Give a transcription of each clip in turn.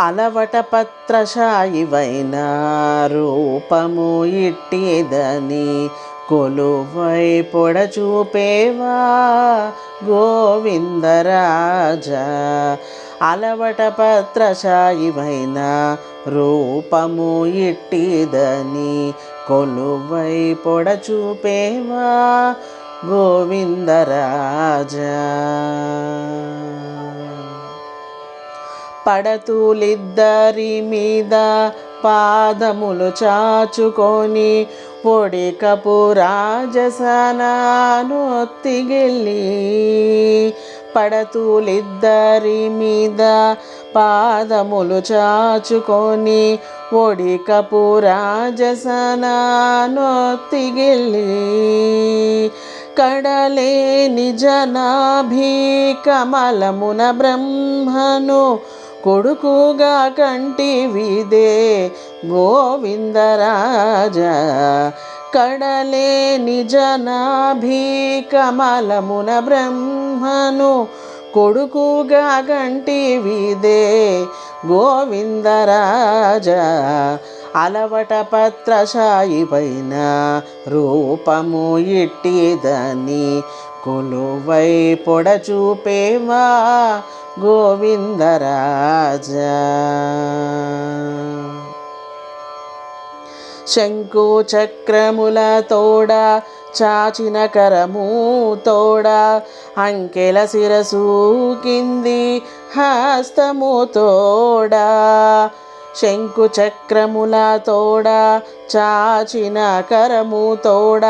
అలవట పత్రశాయివైన రూపము ఇట్టిదని కొలువై పొడచూపేవా గోవిందరాజ. అలవట పత్రశాయివైన రూపము ఇట్టిదని కొలువై పొడచూపేవా గోవిందరాజా. పడతూలిద్దరి మీద పాదములు చాచుకొని ఒడికపు రాజసనానొత్తిగిల్లి పడతూలిద్దరి మీద పాదములు చాచుకొని ఒడికపు రాజసనానొత్తిగిల్లి కడలేని జనాభి కమలమున బ్రహ్మను కొడుకుగా కంటివిదే విదే కడలే కడలేని కమలమున బ్రహ్మను కొడుకుగా కంటివిదే విదే అలవట పత్రశాయిపైన రూపము ఇట్టిదని కొలువై పొడచూపేవా గోవిందరాజా. శంకు చక్రముల తోడ చాచిన కరము తోడ అంకెల శిరసు కింది హస్తము తోడా. శంకు చక్రముల తోడ చాచిన కరము తోడ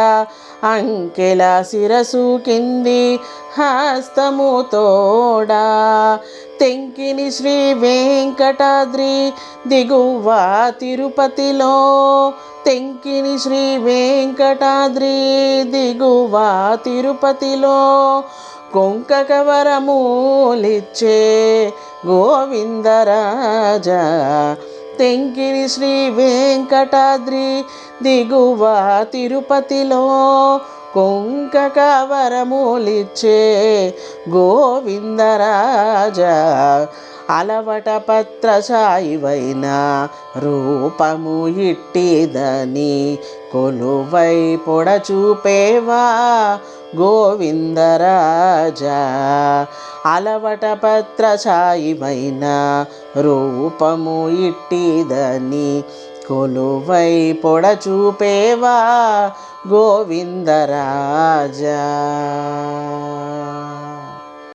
అంకెల శిరసు కింది హస్తము తోడ. తెంకిని శ్రీ వెంకటాద్రి దిగువ తిరుపతిలో తెంకిని శ్రీ వెంకటాద్రి దిగువ తిరుపతిలో కొంక వరములిచ్చే గోవిందరాజా తెంకిని శ్రీ వెంకటాద్రి దిగువ తిరుపతిలో కొంకక వరములిచ్చే గోవిందరాజా అలవట పత్రశాయివైన రూపము ఇట్టిదని కొలువై పొడచూపేవా గోవిందరాజా అలవట పత్రశాయివైన రూపము ఇట్టిదని కొలువై పొడచూపేవా గోవిందరాజా.